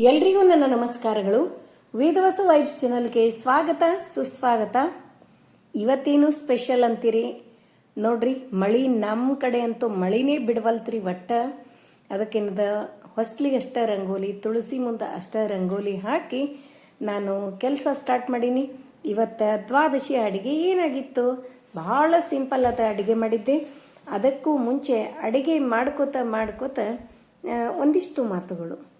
ಎಲ್ರಿಗೂ ನನ್ನ ನಮಸ್ಕಾರಗಳು. ವೇದವಾಸ ವೈಬ್ಸ್ ಚಾನಲ್ಗೆ ಸ್ವಾಗತ, ಸುಸ್ವಾಗತ. ಇವತ್ತೇನು ಸ್ಪೆಷಲ್ ಅಂತೀರಿ? ನೋಡ್ರಿ, ಮಳಿ ನಮ್ಮ ಕಡೆ ಅಂತೂ ಮಳಿನೇ ಬಿಡವಲ್ತ್ರಿ ಒಟ್ಟ. ಅದಕ್ಕೇನದ, ಹೊಸ್ಲಿಗೆ ಅಷ್ಟ ರಂಗೋಲಿ, ತುಳಸಿ ಮುಂದೆ ಅಷ್ಟ ರಂಗೋಲಿ ಹಾಕಿ ನಾನು ಕೆಲಸ ಸ್ಟಾರ್ಟ್ ಮಾಡೀನಿ. ಇವತ್ತು ದ್ವಾದಶಿ ಅಡಿಗೆ ಏನಾಗಿತ್ತು? ಬಹಳ ಸಿಂಪಲ್ ಅದ ಅಡಿಗೆ ಮಾಡಿದ್ದೆ. ಅದಕ್ಕೂ ಮುಂಚೆ ಅಡಿಗೆ ಮಾಡ್ಕೋತ ಮಾಡ್ಕೋತ ಒಂದಿಷ್ಟು ಮಾತುಗಳು.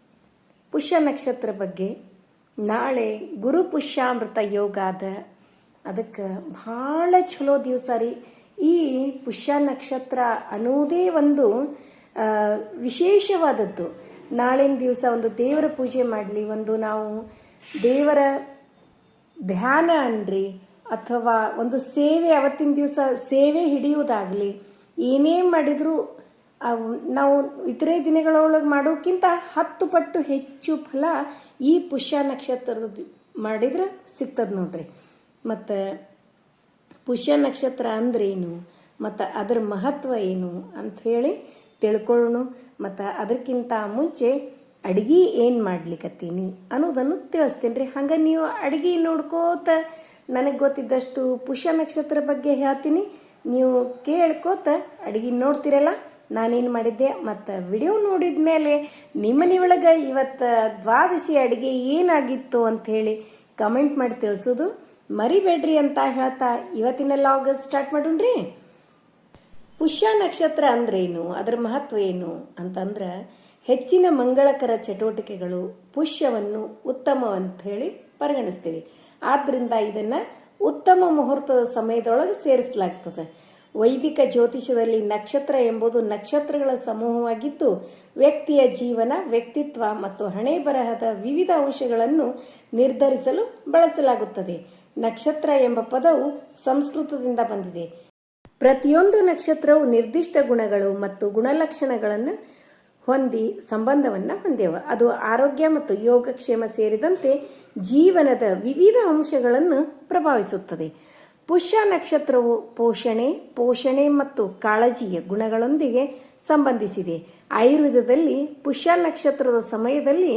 ಪುಷ್ಯ ನಕ್ಷತ್ರ ಬಗ್ಗೆ ನಾಳೆ ಗುರು ಪುಷ್ಯಾಮೃತ ಯೋಗ ಅದ ಅದಕ್ಕೆ ಭಾಳ ಚಲೋ ದಿವಸ ರೀ. ಈ ಪುಷ್ಯ ನಕ್ಷತ್ರ ಅನ್ನೋದೇ ಒಂದು ವಿಶೇಷವಾದದ್ದು. ನಾಳಿನ ದಿವಸ ಒಂದು ದೇವರ ಪೂಜೆ ಮಾಡಲಿ, ಒಂದು ನಾವು ದೇವರ ಧ್ಯಾನ ಅನ್ರಿ, ಅಥವಾ ಒಂದು ಸೇವೆ, ಅವತ್ತಿನ ದಿವಸ ಸೇವೆ ಹಿಡಿಯುವುದಾಗಲಿ, ಏನೇ ಮಾಡಿದರೂ ನಾವು ಇತರೆ ದಿನಗಳೊಳಗೆ ಮಾಡೋಕ್ಕಿಂತ ಹತ್ತು ಪಟ್ಟು ಹೆಚ್ಚು ಫಲ ಈ ಪುಷ್ಯ ನಕ್ಷತ್ರದ ಮಾಡಿದ್ರೆ ಸಿಗ್ತದೆ ನೋಡ್ರಿ. ಮತ್ತು ಪುಷ್ಯ ನಕ್ಷತ್ರ ಅಂದ್ರೇನು ಮತ್ತು ಅದರ ಮಹತ್ವ ಏನು ಅಂಥೇಳಿ ತಿಳ್ಕೊಳ್ಳೋಣ. ಮತ್ತು ಅದಕ್ಕಿಂತ ಮುಂಚೆ ಅಡ್ಗೆ ಏನು ಮಾಡ್ಲಿಕತ್ತೀನಿ ಅನ್ನೋದನ್ನು ತಿಳಿಸ್ತೀನಿ ರೀ. ಹಂಗೆ ನೀವು ಅಡುಗೆ ನೋಡ್ಕೋತ ನನಗೆ ಗೊತ್ತಿದ್ದಷ್ಟು ಪುಷ್ಯ ನಕ್ಷತ್ರ ಬಗ್ಗೆ ಹೇಳ್ತೀನಿ. ನೀವು ಕೇಳ್ಕೋತ ಅಡುಗೆ ನೋಡ್ತಿರಲ್ಲ ನಾನೇನು ಮಾಡಿದ್ದೆ? ಮತ್ತು ವಿಡಿಯೋ ನೋಡಿದ ಮೇಲೆ ನಿಮ್ಮ ಮನೆಯೊಳಗೆ ಇವತ್ತು ದ್ವಾದಶಿ ಅಡುಗೆ ಏನಾಗಿತ್ತು ಅಂಥೇಳಿ ಕಮೆಂಟ್ ಮಾಡಿ ತಿಳಿಸೋದು. ಮರಿಬೇಡ್ರಿ ಅಂತ ಹೇಳ್ತಾ ಇವತ್ತಿನ ಲಾಗ್ ಸ್ಟಾರ್ಟ್ ಮಾಡೋಣ್ರಿ? ಪುಷ್ಯ ನಕ್ಷತ್ರ ಅಂದ್ರೇನು? ಅದರ ಮಹತ್ವ ಏನು? ಅಂತಂದ್ರೆ ಹೆಚ್ಚಿನ ಮಂಗಳಕರ ಚಟುವಟಿಕೆಗಳು ಪುಷ್ಯವನ್ನು ಉತ್ತಮ ಅಂತ ಹೇಳಿ ಪರಿಗಣಿಸ್ತೀವಿ. ಆದ್ದರಿಂದ ಇದನ್ನ ಉತ್ತಮ ಮುಹೂರ್ತದ ಸಮಯದೊಳಗೆ ಸೇರಿಸಲಾಗ್ತದೆ. ವೈದಿಕ ಜ್ಯೋತಿಷದಲ್ಲಿ ನಕ್ಷತ್ರ ಎಂಬುದು ನಕ್ಷತ್ರಗಳ ಸಮೂಹವಾಗಿದ್ದು, ವ್ಯಕ್ತಿಯ ಜೀವನ, ವ್ಯಕ್ತಿತ್ವ ಮತ್ತು ಹಣೆ ಬರಹದ ವಿವಿಧ ಅಂಶಗಳನ್ನು ನಿರ್ಧರಿಸಲು ಬಳಸಲಾಗುತ್ತದೆ. ನಕ್ಷತ್ರ ಎಂಬ ಪದವು ಸಂಸ್ಕೃತದಿಂದ ಬಂದಿದೆ. ಪ್ರತಿಯೊಂದು ನಕ್ಷತ್ರವು ನಿರ್ದಿಷ್ಟ ಗುಣಗಳು ಮತ್ತು ಗುಣಲಕ್ಷಣಗಳನ್ನು ಹೊಂದಿ ಸಂಬಂಧವನ್ನು ಹೊಂದ್ಯವ. ಅದು ಆರೋಗ್ಯ ಮತ್ತು ಯೋಗಕ್ಷೇಮ ಸೇರಿದಂತೆ ಜೀವನದ ವಿವಿಧ ಅಂಶಗಳನ್ನು ಪ್ರಭಾವಿಸುತ್ತದೆ. ಪುಷ್ಯ ನಕ್ಷತ್ರವು ಪೋಷಣೆ ಪೋಷಣೆ ಮತ್ತು ಕಾಳಜಿಯ ಗುಣಗಳೊಂದಿಗೆ ಸಂಬಂಧಿಸಿದೆ. ಆಯುರ್ವೇದದಲ್ಲಿ ಪುಷ್ಯ ನಕ್ಷತ್ರದ ಸಮಯದಲ್ಲಿ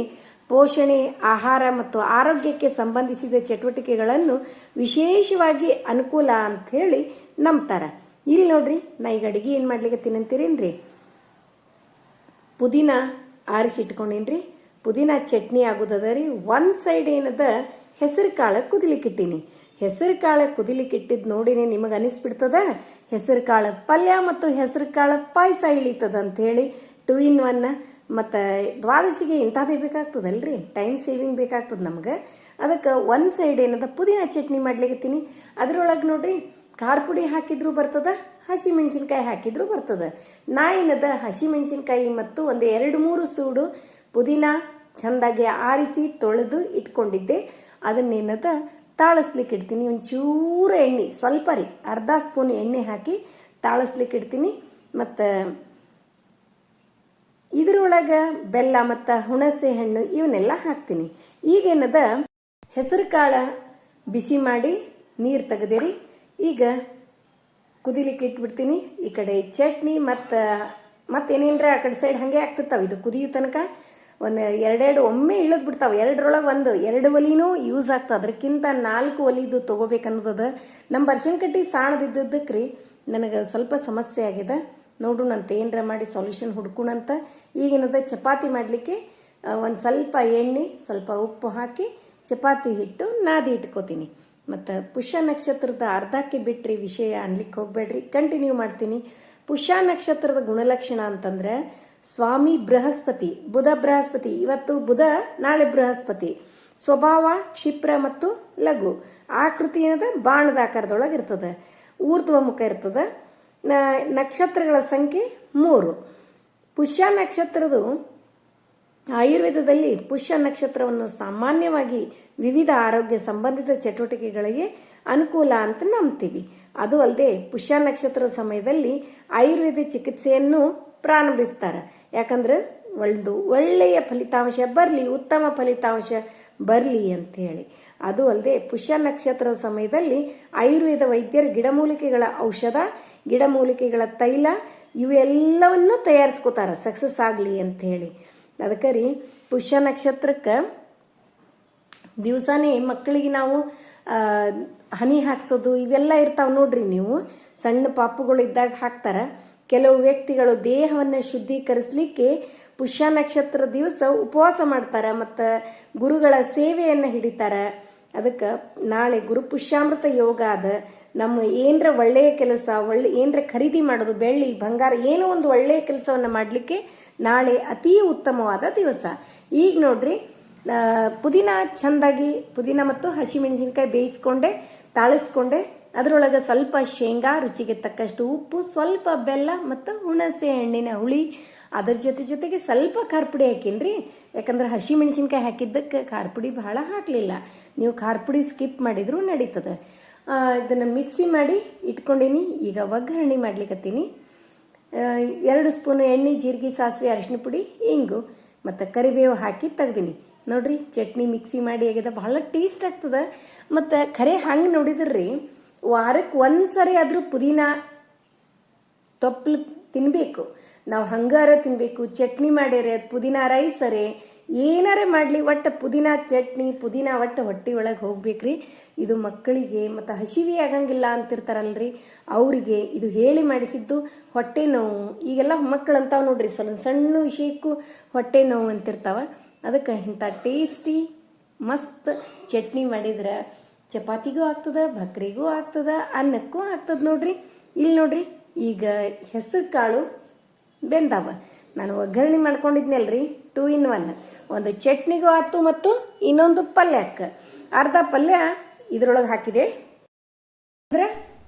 ಪೋಷಣೆ, ಆಹಾರ ಮತ್ತು ಆರೋಗ್ಯಕ್ಕೆ ಸಂಬಂಧಿಸಿದ ಚಟುವಟಿಕೆಗಳನ್ನು ವಿಶೇಷವಾಗಿ ಅನುಕೂಲ ಅಂತ ಹೇಳಿ ನಂಬ್ತಾರೆ. ಇಲ್ಲಿ ನೋಡ್ರಿ, ನಾ ಈಗ ಅಡಿಗೆ ಏನು ಮಾಡ್ಲಿಕ್ಕೆ ಅಂತೀರೇನ್ರಿ ಪುದೀನ ಆರಿಸಿಟ್ಕೊಂಡೇನ್ರಿ? ಪುದೀನ ಚಟ್ನಿ ಆಗೋದದ ರೀ, ಒಂದು ಸೈಡ್ ಏನದ ಹೆಸರು ಕಾಳು ಕುದಿಲಿಕ್ಕಿಟ್ಟೀನಿ. ಹೆಸರು ಕಾಳು ಕುದಿಲಿಕ್ಕಿಟ್ಟಿದ್ದು ನೋಡಿನಿ ನಿಮಗೆ ಅನಿಸ್ಬಿಡ್ತದ? ಹೆಸರು ಕಾಳು ಪಲ್ಯ ಮತ್ತು ಹೆಸರು ಕಾಳು ಪಾಯಸ ಇಳಿತದ ಹೇಳಿ ಟೂ ಇನ್ ಒನ್ ಮತ್ತು ದ್ವಾದಶಿಗೆ ಇಂಥದ್ದೇ ಬೇಕಾಗ್ತದಲ್ರಿ? ಟೈಮ್ ಸೇವಿಂಗ್ ಬೇಕಾಗ್ತದೆ ನಮ್ಗೆ. ಅದಕ್ಕೆ ಒಂದು ಸೈಡ್ ಏನದ ಪುದೀನ ಚಟ್ನಿ ಮಾಡ್ಲಿಕತ್ತೀನಿ ಅದ್ರೊಳಗೆ ನೋಡ್ರಿ ಖಾರ ಪುಡಿ ಹಾಕಿದ್ರು ಬರ್ತದ, ಹಸಿ ಮೆಣಸಿನ್ಕಾಯಿ ಹಾಕಿದ್ರು ಬರ್ತದ. ನಾ ಏನದ ಹಸಿ ಮೆಣಸಿನ್ಕಾಯಿ ಮತ್ತು ಒಂದು ಎರಡು ಮೂರು ಸೂಡು ಪುದೀನ ಚಂದಾಗಿ ಆರಿಸಿ ತೊಳೆದು ಇಟ್ಕೊಂಡಿದ್ದೆ. ಅದನ್ನೇನದ ತಾಳಿಸ್ಲಿಕ್ಕೆ ಇಡ್ತೀನಿ. ಒಂಚೂರು ಎಣ್ಣೆ, ಸ್ವಲ್ಪ ರೀ, ಅರ್ಧ ಸ್ಪೂನ್ ಎಣ್ಣೆ ಹಾಕಿ ತಾಳಿಸ್ಲಿಕ್ಕೆ ಇಡ್ತೀನಿ. ಮತ್ತು ಇದರೊಳಗೆ ಬೆಲ್ಲ ಮತ್ತು ಹುಣಸೆ ಹಣ್ಣು ಇವನ್ನೆಲ್ಲ ಹಾಕ್ತೀನಿ. ಈಗೇನದ ಹೆಸರು ಕಾಳು ಬಿಸಿ ಮಾಡಿ ನೀರು ತೆಗೆದಿರಿ. ಈಗ ಕುದಿಲಿಕ್ಕೆ ಇಟ್ಬಿಡ್ತೀನಿ. ಈ ಕಡೆ ಚಟ್ನಿ ಮತ್ತು ಮತ್ತೇನೇನ್ರೆ ಆ ಕಡೆ ಸೈಡ್ ಹಾಗೆ ಆಗ್ತಿರ್ತಾವೆ. ಇದು ಕುದಿಯೋ ತನಕ ಒಂದು ಎರಡೆರಡು ಒಮ್ಮೆ ಇಳಿದು ಬಿಡ್ತಾವೆ. ಎರಡರೊಳಗೆ ಒಂದು, ಎರಡು ಒಲಿನೂ ಯೂಸ್ ಆಗ್ತದೆ. ಅದಕ್ಕಿಂತ ನಾಲ್ಕು ಒಲಿದು ತೊಗೋಬೇಕನ್ನೋದದ. ನಮ್ಮ ಬರ್ಶನ್ ಕಟ್ಟಿ ಸಾಣದಿದ್ದಕ್ಕೆ ರೀ ನನಗೆ ಸ್ವಲ್ಪ ಸಮಸ್ಯೆ ಆಗಿದೆ. ನೋಡೋಣಂತ ಏನರ ಮಾಡಿ ಸೊಲ್ಯೂಷನ್ ಹುಡ್ಕೋಣಂತ ಈಗಿನದ ಚಪಾತಿ ಮಾಡಲಿಕ್ಕೆ ಒಂದು ಸ್ವಲ್ಪ ಎಣ್ಣೆ, ಸ್ವಲ್ಪ ಉಪ್ಪು ಹಾಕಿ ಚಪಾತಿ ಹಿಟ್ಟು, ನಾದಿ ಇಟ್ಕೋತೀನಿ. ಮತ್ತು ಪುಷ್ಯ ನಕ್ಷತ್ರದ ಅರ್ಧಕ್ಕೆ ಬಿಟ್ರಿ ವಿಷಯ ಅನ್ಲಿಕ್ಕೆ ಹೋಗಬೇಡ್ರಿ. ಕಂಟಿನ್ಯೂ ಮಾಡ್ತೀನಿ. ಪುಷ್ಯ ನಕ್ಷತ್ರದ ಗುಣಲಕ್ಷಣ ಅಂತಂದ್ರೆ ಸ್ವಾಮಿ ಬೃಹಸ್ಪತಿ, ಬುಧ ಬೃಹಸ್ಪತಿ, ಇವತ್ತು ಬುಧ, ನಾಳೆ ಬೃಹಸ್ಪತಿ. ಸ್ವಭಾವ, ಕ್ಷಿಪ್ರ ಮತ್ತು ಲಘು. ಆಕೃತಿ ಏನದ? ಬಾಣದ ಆಕಾರದೊಳಗೆ ಇರ್ತದೆ. ಊರ್ಧ್ವ ಮುಖ ಇರ್ತದೆ. ನಕ್ಷತ್ರಗಳ ಸಂಖ್ಯೆ ಮೂರು. ಪುಷ್ಯ ನಕ್ಷತ್ರದು ಆಯುರ್ವೇದದಲ್ಲಿ ಪುಷ್ಯ ನಕ್ಷತ್ರವನ್ನು ಸಾಮಾನ್ಯವಾಗಿ ವಿವಿಧ ಆರೋಗ್ಯ ಸಂಬಂಧಿತ ಚಟುವಟಿಕೆಗಳಿಗೆ ಅನುಕೂಲ ಅಂತ ನಂಬ್ತೀವಿ. ಅದು ಅಲ್ಲದೆ ಪುಷ್ಯ ನಕ್ಷತ್ರದ ಸಮಯದಲ್ಲಿ ಆಯುರ್ವೇದ ಚಿಕಿತ್ಸೆಯನ್ನು ಪ್ರಾರಂಭಿಸ್ತಾರೆ. ಯಾಕಂದ್ರೆ ಒಂದು ಒಳ್ಳೆಯ ಫಲಿತಾಂಶ ಬರಲಿ, ಉತ್ತಮ ಫಲಿತಾಂಶ ಬರಲಿ ಅಂತ ಹೇಳಿ ಅದು ಅಲ್ಲದೆ ಪುಷ್ಯ ನಕ್ಷತ್ರದ ಸಮಯದಲ್ಲಿ ಆಯುರ್ವೇದ ವೈದ್ಯರು ಗಿಡಮೂಲಿಕೆಗಳ ಔಷಧ, ಗಿಡಮೂಲಿಕೆಗಳ ತೈಲ ಇವೆಲ್ಲವನ್ನು ತಯಾರಿಸ್ಕೋತಾರೆ, ಸಕ್ಸಸ್ ಆಗಲಿ ಅಂಥೇಳಿ ಅದಕ್ಕೆ ರೀ ಪುಷ್ಯ ನಕ್ಷತ್ರಕ್ಕೆ ದಿವಸನೇ ಮಕ್ಕಳಿಗೆ ನಾವು ಹನಿ ಹಾಕ್ಸೋದು ಇವೆಲ್ಲ ಇರ್ತಾವೆ ನೋಡ್ರಿ ನೀವು. ಸಣ್ಣ ಪಾಪುಗಳು ಇದ್ದಾಗ ಹಾಕ್ತಾರ. ಕೆಲವು ವ್ಯಕ್ತಿಗಳು ದೇಹವನ್ನು ಶುದ್ಧೀಕರಿಸಲಿಕ್ಕೆ ಪುಷ್ಯ ನಕ್ಷತ್ರ ದಿವಸ ಉಪವಾಸ ಮಾಡ್ತಾರೆ ಮತ್ತು ಗುರುಗಳ ಸೇವೆಯನ್ನು ಹಿಡಿತಾರೆ. ಅದಕ್ಕೆ ನಾಳೆ ಗುರು ಪುಷ್ಯಾಮೃತ ಯೋಗ ಅದ ನಮ್ಮ ಏನರ ಒಳ್ಳೆಯ ಕೆಲಸ, ಒಳ್ಳೆ ಏನರ ಖರೀದಿ ಮಾಡೋದು, ಬೆಳ್ಳಿ, ಬಂಗಾರ ಏನೋ ಒಂದು ಒಳ್ಳೆಯ ಕೆಲಸವನ್ನು ಮಾಡಲಿಕ್ಕೆ ನಾಳೆ ಅತೀ ಉತ್ತಮವಾದ ದಿವಸ. ಈಗ ನೋಡ್ರಿ ಪುದೀನ ಚಂದಾಗಿ, ಪುದೀನ ಮತ್ತು ಹಸಿಮೆಣಸಿನ್ಕಾಯಿ ಬೇಯಿಸ್ಕೊಂಡೆ, ತಾಳಿಸ್ಕೊಂಡೆ ಅದರೊಳಗೆ ಸ್ವಲ್ಪ ಶೇಂಗಾ, ರುಚಿಗೆ ತಕ್ಕಷ್ಟು ಉಪ್ಪು, ಸ್ವಲ್ಪ ಬೆಲ್ಲ ಮತ್ತು ಹುಣಸೆ ಹಣ್ಣಿನ ಹುಳಿ. ಅದರ ಜೊತೆ ಜೊತೆಗೆ ಸ್ವಲ್ಪ ಖಾರ ಪುಡಿ ಹಾಕೀನ್ರಿ? ಯಾಕಂದ್ರೆ ಹಸಿ ಮೆಣಸಿನ್ಕಾಯಿ ಹಾಕಿದ್ದಕ್ಕೆ ಖಾರ ಪುಡಿ ಬಹಳ ಹಾಕಲಿಲ್ಲ. ನೀವು ಖಾರ ಪುಡಿ ಸ್ಕಿಪ್ ಮಾಡಿದರೂ ನಡೀತದೆ. ಇದನ್ನು ಮಿಕ್ಸಿ ಮಾಡಿ ಇಟ್ಕೊಂಡೀನಿ. ಈಗ ಒಗ್ಗರಣೆ ಮಾಡ್ಲಿಕ್ಕತ್ತೀನಿ ಎರಡು ಸ್ಪೂನು ಎಣ್ಣೆ, ಜೀರಿಗೆ, ಸಾಸಿವೆ, ಅರಿಶಿನ ಪುಡಿ, ಇಂಗು ಮತ್ತು ಕರಿಬೇವು ಹಾಕಿ ತೆಗ್ದೀನಿ. ನೋಡ್ರಿ, ಚಟ್ನಿ ಮಿಕ್ಸಿ ಮಾಡಿ ಆಗ್ಯದ ಭಾಳ ಟೇಸ್ಟ್ ಆಗ್ತದೆ. ಮತ್ತು ಖರೆ ಹಂಗೆ ನೋಡಿದ್ರಿ. ವಾರಕ್ಕೆ ಒಂದು ಸರಿ ಆದರೂ ಪುದೀನ ತೊಪ್ಲು ತಿನ್ನಬೇಕು ನಾವು ಹಂಗಾರ ತಿನ್ನಬೇಕು ಚಟ್ನಿ ಮಾಡ್ಯಾರೆ ಪುದೀನ ರೈಸರೆ ಏನಾರೇ ಮಾಡಲಿ, ಒಟ್ಟು ಪುದೀನ ಚಟ್ನಿ, ಪುದೀನ ಒಟ್ಟು ಹೊಟ್ಟೆ ಒಳಗೆ ಹೋಗ್ಬೇಕ್ರಿ. ಇದು ಮಕ್ಕಳಿಗೆ ಮತ್ತು ಹಸಿವಿ ಆಗಂಗಿಲ್ಲ ಅಂತಿರ್ತಾರಲ್ರಿ. ಅವರಿಗೆ ಇದು ಹೇಳಿ ಮಾಡಿಸಿದ್ದು ಹೊಟ್ಟೆ ನೋವು. ಈಗೆಲ್ಲ ಮಕ್ಕಳು ಅಂತಾವ ನೋಡ್ರಿ ಸಣ್ಣ ಸಣ್ಣ ವಿಷಯಕ್ಕೂ ಹೊಟ್ಟೆ ನೋವು ಅಂತಿರ್ತಾವ. ಅದಕ್ಕೆ ಇಂಥ ಟೇಸ್ಟಿ ಮಸ್ತ್ ಚಟ್ನಿ ಮಾಡಿದ್ರೆ ಚಪಾತಿಗೂ ಆಗ್ತದೆ ಭಕ್ರಿಗೂ ಆಗ್ತದೆ, ಅನ್ನಕ್ಕೂ ಆಗ್ತದ ನೋಡ್ರಿ. ಇಲ್ಲಿ ನೋಡ್ರಿ, ಈಗ ಹೆಸರು ಕಾಳು ಬೆಂದಾವ. ನಾನು ಒಗ್ಗರಣೆ ಮಾಡ್ಕೊಂಡಿದ್ನಲ್ರಿ ಟೂ ಇನ್ ಒನ್ ಒಂದು ಚಟ್ನಿಗೂ ಆಯ್ತು ಮತ್ತು ಇನ್ನೊಂದು ಪಲ್ಯಕ್ಕೆ ಅರ್ಧ ಪಲ್ಯ ಇದ್ರೊಳಗೆ ಹಾಕಿದೆ. ಅಂದ್ರೆ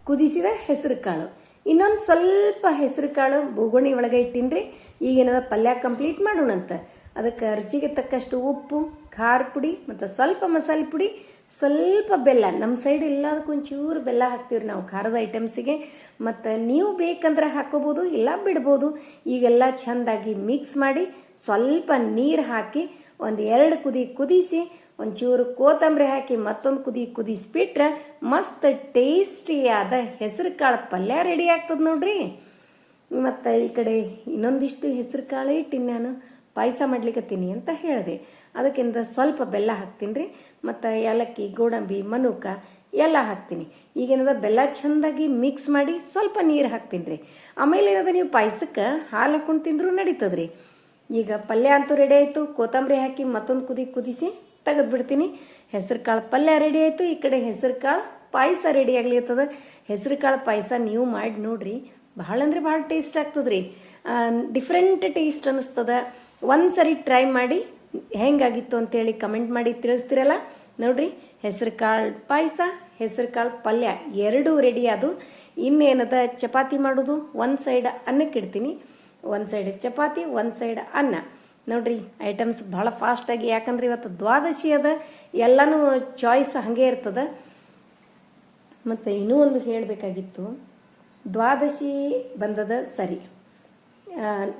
ಕುದಿಸಿದ ಹೆಸರು ಕಾಳು. ಇನ್ನೊಂದು ಸ್ವಲ್ಪ ಹೆಸರು ಕಾಳು ಬೋಗುಣಿ ಒಳಗೆ ಇಟ್ಟಿನ್ರಿ. ಈಗೇನದ ಪಲ್ಯ ಕಂಪ್ಲೀಟ್ ಮಾಡೋಣಂತ. ಅದಕ್ಕೆ ರುಚಿಗೆ ತಕ್ಕಷ್ಟು ಉಪ್ಪು, ಖಾರ ಪುಡಿ, ಮತ್ತು ಸ್ವಲ್ಪ ಮಸಾಲೆ ಪುಡಿ ಸ್ವಲ್ಪ ಬೆಲ್ಲ ನಮ್ಮ ಸೈಡ್ ಎಲ್ಲದಕ್ಕೂ ಒಂಚೂರು ಬೆಲ್ಲ ಹಾಕ್ತೀವಿ ನಾವು, ಖಾರದ ಐಟಮ್ಸಿಗೆ ಮತ್ತು ನೀವು ಬೇಕಂದ್ರೆ ಹಾಕೋಬೋದು, ಇಲ್ಲ ಬಿಡ್ಬೋದು. ಈಗೆಲ್ಲ ಚೆಂದಾಗಿ ಮಿಕ್ಸ್ ಮಾಡಿ ಸ್ವಲ್ಪ ನೀರು ಹಾಕಿ ಒಂದು ಎರಡು ಕುದಿ ಕುದಿಸಿ, ಒಂಚೂರು ಕೋತಂಬರಿ ಹಾಕಿ ಮತ್ತೊಂದು ಕುದಿ ಕುದಿಸಿಬಿಟ್ರೆ ಮಸ್ತ್ ಟೇಸ್ಟಿಯಾದ ಹೆಸರು ಕಾಳು ಪಲ್ಯ ರೆಡಿ ಆಗ್ತದೆ ನೋಡ್ರಿ. ಮತ್ತು ಈ ಕಡೆ ಇನ್ನೊಂದಿಷ್ಟು ಹೆಸರು ಕಾಳು ಇಟ್ಟಿನಿ ನಾನು. ಪಾಯಸ ಮಾಡ್ಲಿಕ್ಕತ್ತೀನಿ ಅಂತ ಹೇಳಿದೆ. ಅದಕ್ಕಿಂತ ಸ್ವಲ್ಪ ಬೆಲ್ಲ ಹಾಕ್ತೀನಿ ರೀ ಮತ್ತು ಏಲಕ್ಕಿ, ಗೋಡಂಬಿ, ಮನುಕ ಎಲ್ಲ ಹಾಕ್ತೀನಿ. ಈಗೇನದ ಬೆಲ್ಲ ಚೆಂದಾಗಿ ಮಿಕ್ಸ್ ಮಾಡಿ ಸ್ವಲ್ಪ ನೀರು ಹಾಕ್ತೀನಿ ರೀ ಆಮೇಲೆ ಏನದ ನೀವು ಪಾಯಸಕ್ಕೆ ಹಾಲು ಹಾಕೊಂಡು ತಿಂದರೂ ನಡೀತದ್ರಿ. ಈಗ ಪಲ್ಯ ಅಂತೂ ರೆಡಿ ಆಯಿತು, ಕೊತ್ತಂಬರಿ ಹಾಕಿ ಮತ್ತೊಂದು ಕುದಿ ಕುದಿಸಿ ತೆಗೆದು ಬಿಡ್ತೀನಿ ಹೆಸರು ಕಾಳು ಪಲ್ಯ ರೆಡಿ ಆಯಿತು, ಈ ಕಡೆ ಹೆಸರು ಕಾಳು ಪಾಯಸ ರೆಡಿ ಆಗ್ಲಿರ್ತದ ಹೆಸರು ಕಾಳು ಪಾಯಸ ನೀವು ಮಾಡಿ ನೋಡ್ರಿ, ಭಾಳ ಅಂದರೆ ಭಾಳ ಟೇಸ್ಟ್ ಆಗ್ತದ್ರಿ. ಡಿಫ್ರೆಂಟ್ ಟೇಸ್ಟ್ ಅನ್ನಿಸ್ತದ. ಒಂದು ಸರಿ ಟ್ರೈ ಮಾಡಿ ಹೆಂಗಾಗಿತ್ತು ಅಂತೇಳಿ ಕಮೆಂಟ್ ಮಾಡಿ ತಿಳಿಸ್ತಿರಲ್ಲ? ನೋಡ್ರಿ, ಹೆಸರು ಕಾಳು ಪಾಯಸ, ಹೆಸರು ಕಾಳು ಪಲ್ಯ ಎರಡೂ ರೆಡಿ ಅದು. ಇನ್ನೇನದ ಚಪಾತಿ ಮಾಡೋದು? ಒಂದು ಸೈಡ್ ಅನ್ನಕ್ಕೆ ಇಡ್ತೀನಿ. ಒಂದು ಸೈಡ್ ಚಪಾತಿ, ಒಂದು ಸೈಡ್ ಅನ್ನ. ನೋಡ್ರಿ ಐಟಮ್ಸ್ ಭಾಳ ಫಾಸ್ಟಾಗಿ ಯಾಕಂದ್ರೆ ಇವತ್ತು ದ್ವಾದಶಿ ಅದ, ಎಲ್ಲನೂ ಚಾಯ್ಸ್ ಹಾಗೆ ಇರ್ತದ. ಮತ್ತು ಇನ್ನೂ ಒಂದು ಹೇಳಬೇಕಾಗಿತ್ತು. ದ್ವಾದಶಿ ಬಂದದ ಸರಿ.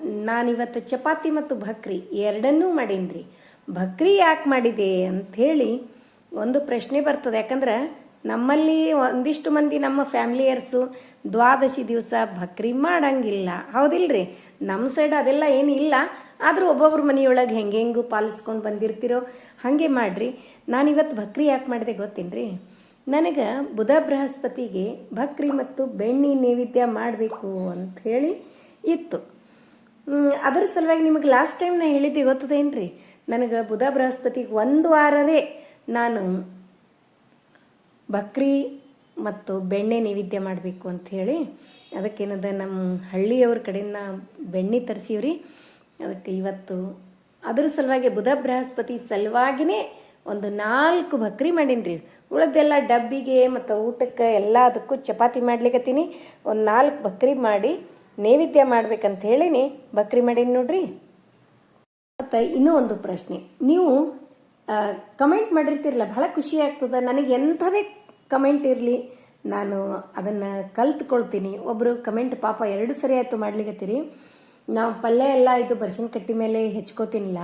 ನಾನಿವತ್ತು ಚಪಾತಿ ಮತ್ತು ಭಕ್ರಿ ಎರಡನ್ನೂ ಮಾಡೀನಿ ಭಕ್ರಿ ಯಾಕೆ ಮಾಡಿದೆ ಅಂಥೇಳಿ ಒಂದು ಪ್ರಶ್ನೆ ಬರ್ತದೆ. ಯಾಕಂದ್ರೆ ನಮ್ಮಲ್ಲಿ ಒಂದಿಷ್ಟು ಮಂದಿ ನಮ್ಮ ಫ್ಯಾಮಿಲಿಯರ್ಸು ದ್ವಾದಶಿ ದಿವಸ ಭಕ್ರಿ ಮಾಡಂಗಿಲ್ಲ. ಹೌದಿಲ್ರಿ? ನಮ್ಮ ಸೈಡ್ ಅದೆಲ್ಲ ಏನು ಇಲ್ಲ. ಆದರೂ ಒಬ್ಬೊಬ್ರು ಮನೆಯೊಳಗೆ ಹೆಂಗೆ ಪಾಲಿಸ್ಕೊಂಡು ಬಂದಿರ್ತಿರೋ ಹಾಗೆ ಮಾಡಿರಿ. ನಾನಿವತ್ತು ಭಕ್ರಿ ಯಾಕೆ ಮಾಡಿದೆ ಗೊತ್ತೇನ್ರಿ? ನನಗೆ ಬುಧ ಬೃಹಸ್ಪತಿಗೆ ಭಕ್ರಿ ಮತ್ತು ಬೆಣ್ಣೆ ನೈವೇದ್ಯ ಮಾಡಬೇಕು ಅಂಥೇಳಿ ಇತ್ತು. ಅದರ ಸಲುವಾಗಿ ನಿಮಗೆ ಲಾಸ್ಟ್ ಟೈಮ್ ನಾ ಹೇಳಿದ್ದೆ ಗೊತ್ತದೇನ್ರಿ? ನನಗೆ ಬುಧ ಬೃಹಸ್ಪತಿಗೆ ಒಂದು ವಾರರೇ ನಾನು ಬಕ್ರಿ ಮತ್ತು ಬೆಣ್ಣೆ ನೈವೇದ್ಯ ಮಾಡಬೇಕು ಅಂತ ಹೇಳಿ, ಅದಕ್ಕೇನದ ನಮ್ಮ ಹಳ್ಳಿಯವ್ರ ಕಡೆಯಿಂದ ಬೆಣ್ಣೆ ತರಿಸೀವ್ರಿ. ಅದಕ್ಕೆ ಇವತ್ತು ಅದ್ರ ಸಲುವಾಗಿ ಬುಧ ಬೃಹಸ್ಪತಿ ಸಲುವಾಗಿನೇ ಒಂದು ನಾಲ್ಕು ಬಕ್ರಿ ಮಾಡೀನಿ ಉಳಿದೆಲ್ಲ ಡಬ್ಬಿಗೆ ಮತ್ತು ಊಟಕ್ಕೆ ಎಲ್ಲ ಅದಕ್ಕೂ ಚಪಾತಿ ಮಾಡ್ಲಿಕತ್ತೀನಿ. ಒಂದು ನಾಲ್ಕು ಬಕ್ರಿ ಮಾಡಿ ನೈವೇದ್ಯ ಮಾಡ್ಬೇಕಂತ ಹೇಳಿನಿ. ಬಕ್ರಿ ಮಾಡೀನಿ ನೋಡ್ರಿ. ಮತ್ತು ಇನ್ನೂ ಒಂದು ಪ್ರಶ್ನೆ. ನೀವು ಕಮೆಂಟ್ ಮಾಡಿರ್ತಿರಲ್ಲ, ಬಹಳ ಖುಷಿ ಆಗ್ತದೆ. ನನಗೆ ಎಂಥದೇ ಕಮೆಂಟ್ ಇರಲಿ, ನಾನು ಅದನ್ನು ಕಲ್ತ್ಕೊಳ್ತೀನಿ. ಒಬ್ಬರು ಕಮೆಂಟ್ ಪಾಪ ಎರಡು ಸರಿ ಆಯಿತು ಮಾಡ್ಲಿಕ್ಕತ್ತೀರಿ ನಾವು ಪಲ್ಯ ಎಲ್ಲ ಇದು ಬರ್ಸಿನ ಕಟ್ಟಿ ಮೇಲೆ ಹೆಚ್ಕೋತೀನಿಲ್ಲ.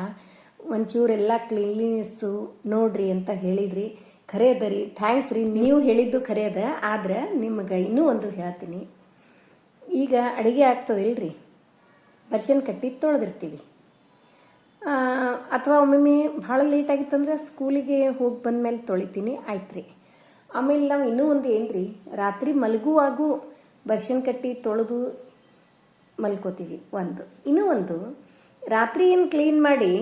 ಒಂಚೂರೆಲ್ಲ ಕ್ಲೀನ್ಲಿನೆಸ್ಸು ನೋಡ್ರಿ ಅಂತ ಹೇಳಿದ್ರಿ. ಖರೆ ಅದ ರೀ. ಥ್ಯಾಂಕ್ಸ್ ರೀ. ನೀವು ಹೇಳಿದ್ದು ಖರೆ ಅದ. ಆದ್ರೆ ನಿಮಗೆ ಇನ್ನೂ ಒಂದು ಹೇಳ್ತೀನಿ. ಈಗ ಅಡುಗೆ ಆಗ್ತದಿಲ್ರಿ ಬರ್ಷನ್ ಕಟ್ಟಿ ತೊಳೆದಿರ್ತೀವಿ. ಅಥವಾ ಒಮ್ಮೊಮ್ಮೆ ಭಾಳ ಲೇಟ್ ಆಗಿತ್ತಂದ್ರೆ ಸ್ಕೂಲಿಗೆ ಹೋಗಿ ಬಂದ ಮೇಲೆ ತೊಳಿತೀನಿ ಆಯ್ತು ರೀ ಆಮೇಲೆ ನಾವು ಇನ್ನೂ ಒಂದು ಏನು ರೀ ರಾತ್ರಿ ಮಲಗುವಾಗೂ ಬರ್ಷನ್ ಕಟ್ಟಿ ತೊಳೆದು ಮಲ್ಕೋತೀವಿ ಒಂದು. ಇನ್ನೂ ಒಂದು, ರಾತ್ರಿ ಏನು ಕ್ಲೀನ್ ಮಾಡಿ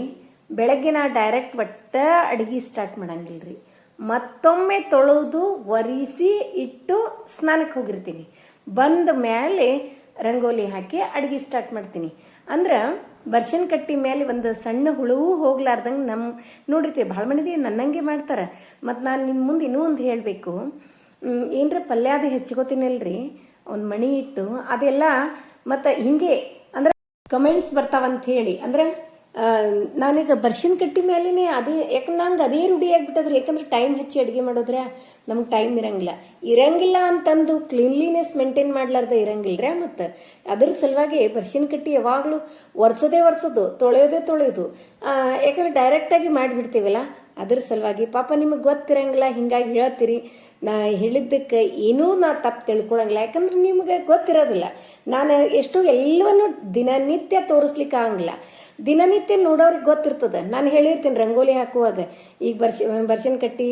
ಬೆಳಗ್ಗೆ ನಾ ಡೈರೆಕ್ಟ್ ಒಟ್ಟ ಅಡುಗೆ ಸ್ಟಾರ್ಟ್ ಮಾಡಂಗಿಲ್ಲ ರೀ ಮತ್ತೊಮ್ಮೆ ತೊಳೆದು ಒರೆಸಿ ಇಟ್ಟು ಸ್ನಾನಕ್ಕೆ ಹೋಗಿರ್ತೀನಿ. ಬಂದ ಮೇಲೆ ರಂಗೋಲಿ ಹಾಕಿ ಅಡುಗೆ ಸ್ಟಾರ್ಟ್ ಮಾಡ್ತೀನಿ. ಅಂದ್ರೆ ಬರ್ಷನ್ ಕಟ್ಟಿ ಮೇಲೆ ಒಂದು ಸಣ್ಣ ಹುಳುವೂ ಹೋಗ್ಲಾರ್ದಂಗೆ ನಮ್ಮ ನೋಡಿರ್ತೀವಿ ಭಾಳ ಮಂದಿ ನನ್ನಂಗೆ ಮಾಡ್ತಾರೆ. ಮತ್ತು ನಾನು ನಿಮ್ಮ ಮುಂದೆ ಇನ್ನೂ ಒಂದು ಹೇಳಬೇಕು. ಏನರ ಪಲ್ಯ ಅದು ಹೆಚ್ಕೋತೀನಲ್ರಿ? ಒಂದು ಮಣಿ ಇಟ್ಟು ಅದೆಲ್ಲ ಮತ್ತು ಹಿಂಗೆ ಅಂದ್ರೆ ಕಮೆಂಟ್ಸ್ ಬರ್ತಾವಂತ ಹೇಳಿ. ಅಂದ್ರೆ ನಾನೀಗ ಬರ್ಷನ್ ಕಟ್ಟಿ ಮೇಲೇ ಅದೇ ಯಾಕೆ ನಂಗೆ ಅದೇ ರೂಢಿ ಆಗ್ಬಿಟ್ಟದ್ರಿ. ಯಾಕಂದ್ರೆ ಟೈಮ್ ಹಚ್ಚಿ ಅಡುಗೆ ಮಾಡೋದ್ರೆ ನಮ್ಗೆ ಟೈಮ್ ಇರಂಗಿಲ್ಲ. ಇರಂಗಿಲ್ಲ ಅಂತಂದು ಕ್ಲೀನ್ಲಿನೆಸ್ ಮೇಂಟೈನ್ ಮಾಡ್ಲಾರ್ದ ರೀ ಮತ್ತು. ಅದ್ರ ಸಲುವಾಗಿ ಬರ್ಷನ್ ಕಟ್ಟಿ ಯಾವಾಗಲೂ ಒರೆಸೋದೇ ಒರೆಸೋದು, ತೊಳೆಯೋದೇ ತೊಳೆಯೋದು. ಯಾಕಂದ್ರೆ ಡೈರೆಕ್ಟಾಗಿ ಮಾಡಿಬಿಡ್ತೀವಲ್ಲ, ಅದ್ರ ಸಲುವಾಗಿ ಪಾಪ ನಿಮಗೆ ಗೊತ್ತಿರಂಗಿಲ್ಲ, ಹಿಂಗಾಗಿ ಹೇಳ್ತೀರಿ. ನಾ ಹೇಳಿದ್ದಕ್ಕೆ ಏನೂ ನಾ ತಪ್ಪು ತಿಳ್ಕೊಳಂಗಿಲ್ಲ. ಯಾಕಂದ್ರೆ ನಿಮಗೆ ಗೊತ್ತಿರೋದಿಲ್ಲ. ನಾನು ಎಷ್ಟು ಎಲ್ಲವನ್ನು ದಿನನಿತ್ಯ ತೋರಿಸ್ಲಿಕ್ಕೆ ಆಗಂಗಿಲ್ಲ. ದಿನನಿತ್ಯ ನೋಡೋರಿಗೆ ಗೊತ್ತಿರ್ತದೆ. ನಾನು ಹೇಳಿರ್ತೀನಿ ರಂಗೋಲಿ ಹಾಕುವಾಗ. ಈಗ ಬರ್ಶ ಬರ್ಷನ್ ಕಟ್ಟಿ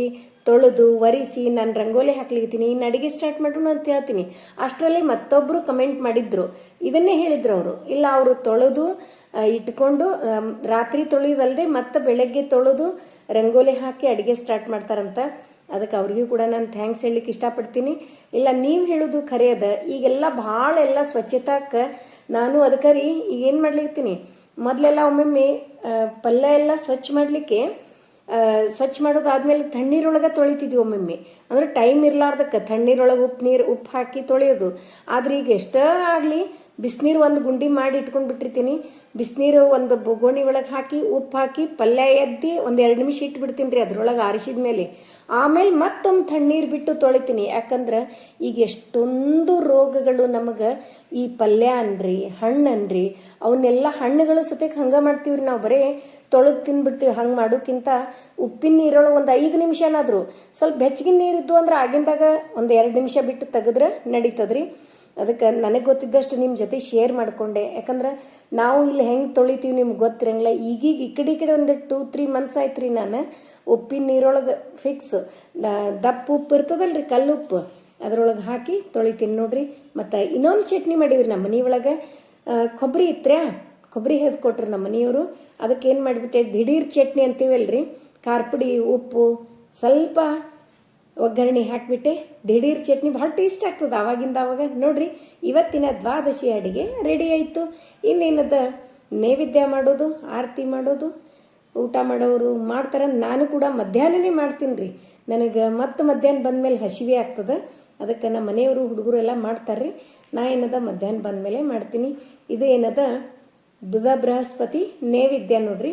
ತೊಳೆದು ಒರೆಸಿ ನಾನು ರಂಗೋಲಿ ಹಾಕ್ಲಿಕ್ತೀನಿ ಇನ್ನು ಅಡುಗೆ ಸ್ಟಾರ್ಟ್ ಮಾಡೋಣ ಅಂತ ಹೇಳ್ತೀನಿ. ಅಷ್ಟರಲ್ಲಿ ಮತ್ತೊಬ್ಬರು ಕಮೆಂಟ್ ಮಾಡಿದ್ರು. ಇದನ್ನೇ ಹೇಳಿದ್ರು ಅವರು. ಇಲ್ಲ ಅವರು ತೊಳೆದು ಇಟ್ಕೊಂಡು ರಾತ್ರಿ ತೊಳೆಯೋದಲ್ಲದೆ ಮತ್ತೆ ಬೆಳಗ್ಗೆ ತೊಳೆದು ರಂಗೋಲಿ ಹಾಕಿ ಅಡುಗೆ ಸ್ಟಾರ್ಟ್ ಮಾಡ್ತಾರಂತ. ಅದಕ್ಕೆ ಅವ್ರಿಗೂ ಕೂಡ ನಾನು ಥ್ಯಾಂಕ್ಸ್ ಹೇಳಲಿಕ್ಕೆ ಇಷ್ಟಪಡ್ತೀನಿ. ಇಲ್ಲ, ನೀವು ಹೇಳೋದು ಖರೆ ಅದ. ಈಗೆಲ್ಲ ಭಾಳ ಎಲ್ಲ ಸ್ವಚ್ಛತಾಕ್ಕೆ ನಾನು ಅದಕ್ಕೆ ರೀ ಈಗ ಏನು ಮಾಡ್ಲಿಕ್ತೀನಿ ಮೊದಲೆಲ್ಲ ಒಮ್ಮೊಮ್ಮೆ ಪಲ್ಯ ಎಲ್ಲ ಸ್ವಚ್ಛ ಮಾಡಲಿಕ್ಕೆ ಸ್ವಚ್ಛ ಮಾಡೋದಾದ್ಮೇಲೆ ತಣ್ಣೀರೊಳಗೆ ತೊಳಿತಿದ್ವಿ ಒಮ್ಮೊಮ್ಮೆ. ಅಂದ್ರೆ ಟೈಮ್ ಇರಲಾರ್ದಕ್ಕೆ, ತಣ್ಣೀರೊಳಗೆ ಉಪ್ಪು ನೀರು ಉಪ್ಪು ಹಾಕಿ ತೊಳೆಯೋದು. ಆದರೆ ಈಗ ಎಷ್ಟೇ ಆಗಲಿ ಬಿಸಿನೀರು ಒಂದು ಗುಂಡಿ ಮಾಡಿ ಇಟ್ಕೊಂಡು ಬಿಟ್ಟಿರ್ತೀನಿ. ಬಿಸಿನೀರು ಒಂದು ಬೊಗೋಣಿ ಒಳಗೆ ಹಾಕಿ, ಉಪ್ಪು ಹಾಕಿ, ಪಲ್ಯ ಎದ್ದಿ ಒಂದು ಎರಡು ನಿಮಿಷ ಇಟ್ಬಿಡ್ತೀನಿ ರೀ ಅದರೊಳಗೆ ಆರಿಸಿದ ಮೇಲೆ. ಆಮೇಲೆ ಮತ್ತೊಂದು ತಣ್ಣೀರು ಬಿಟ್ಟು ತೊಳಿತೀನಿ. ಯಾಕಂದ್ರೆ ಈಗ ಎಷ್ಟೊಂದು ರೋಗಗಳು ನಮಗೆ ಈ ಪಲ್ಯ ಅನ್ರಿ, ಹಣ್ಣು ಅನ್ರಿ ಅವನ್ನೆಲ್ಲ ಹಣ್ಣುಗಳು ಸತ್ಯಕ್ಕೆ ಹಂಗೆ ಮಾಡ್ತೀವಿ ರೀ ನಾವು. ಬರೀ ತೊಳೆದು ತಿನ್ಬಿಡ್ತೀವಿ, ಹಂಗೆ ಮಾಡೋಕ್ಕಿಂತ ಉಪ್ಪಿನ ನೀರೊಳಗೆ ಒಂದು ಐದು ನಿಮಿಷನಾದರೂ ಸ್ವಲ್ಪ ಬೆಚ್ಚಗಿನ ನೀರಿದ್ದು ಅಂದ್ರೆ ಆಗಿಂದಾಗ ಒಂದು ಎರಡು ನಿಮಿಷ ಬಿಟ್ಟು ತೆಗೆದ್ರೆ ನಡೀತದ್ರಿ. ಅದಕ್ಕೆ ನನಗೆ ಗೊತ್ತಿದ್ದಷ್ಟು ನಿಮ್ಮ ಜೊತೆ ಶೇರ್ ಮಾಡಿಕೊಂಡೆ. ಯಾಕಂದ್ರೆ ನಾವು ಇಲ್ಲಿ ಹೆಂಗೆ ತೊಳಿತೀವಿ ನಿಮ್ಗೆ ಗೊತ್ತಿರಂಗಿಲ್ಲ. ಈಗೀಗ ಈ ಕಡೆ ಈ ಕಡೆ ಒಂದು ಟೂ ತ್ರೀ ಮಂತ್ಸ್ ಆಯ್ತು ರೀ ನಾನು. ಉಪ್ಪಿನ ನೀರೊಳಗೆ ಫಿಕ್ಸ್ ದಪ್ಪ ಉಪ್ಪು ಇರ್ತದಲ್ರಿ ಕಲ್ಲುಪ್ಪು ಅದರೊಳಗೆ ಹಾಕಿ ತೊಳಿತೀನಿ ನೋಡ್ರಿ. ಮತ್ತು ಇನ್ನೊಂದು ಚಟ್ನಿ ಮಾಡೀವಿ ನಮ್ಮ ಮನೆ ಒಳಗೆ. ಕೊಬ್ಬರಿ ಇತ್ರ್ಯಾ? ಕೊಬ್ಬರಿ ಹೆದ್ ಕೊಟ್ರು ನಮ್ಮ ಮನೆಯವರು. ಅದಕ್ಕೆ ಏನು ಮಾಡಿಬಿಟ್ಟೆ? ದಿಢೀರ್ ಚಟ್ನಿ ಅಂತೀವಲ್ರಿ. ಖಾರ ಪುಡಿ ಉಪ್ಪು. ಸ್ವಲ್ಪ ಒಗ್ಗರಣೆ ಹಾಕಿಬಿಟ್ಟೆ. ದಿಢೀರ್ ಚಟ್ನಿ ಭಾಳ ಟೇಸ್ಟ್ ಆಗ್ತದೆ ಆವಾಗಿಂದ ಆವಾಗ ನೋಡ್ರಿ, ಇವತ್ತಿನ ದ್ವಾದಶಿ ಅಡಿಗೆ ರೆಡಿ ಆಯಿತು. ಇನ್ನೇನದ ನೈವೇದ್ಯ ಮಾಡೋದು, ಆರತಿ ಮಾಡೋದು, ಊಟ ಮಾಡೋರು ಮಾಡ್ತಾರೆ. ನಾನು ಕೂಡ ಮಧ್ಯಾಹ್ನನೇ ಮಾಡ್ತೀನಿ ರೀ ನನಗೆ ಮತ್ತೆ ಮಧ್ಯಾಹ್ನ ಬಂದಮೇಲೆ ಹಸಿವೆ ಆಗ್ತದೆ. ಅದಕ್ಕೆ ನಮ್ಮ ಮನೆಯವರು ಹುಡುಗರು ಎಲ್ಲ ಮಾಡ್ತಾರೆ ನಾ ಏನದ ಮಧ್ಯಾಹ್ನ ಬಂದಮೇಲೆ ಮಾಡ್ತೀನಿ. ಇದು ಏನದ ಬುಧ ಬೃಹಸ್ಪತಿ ನೈವೇದ್ಯ ನೋಡ್ರಿ.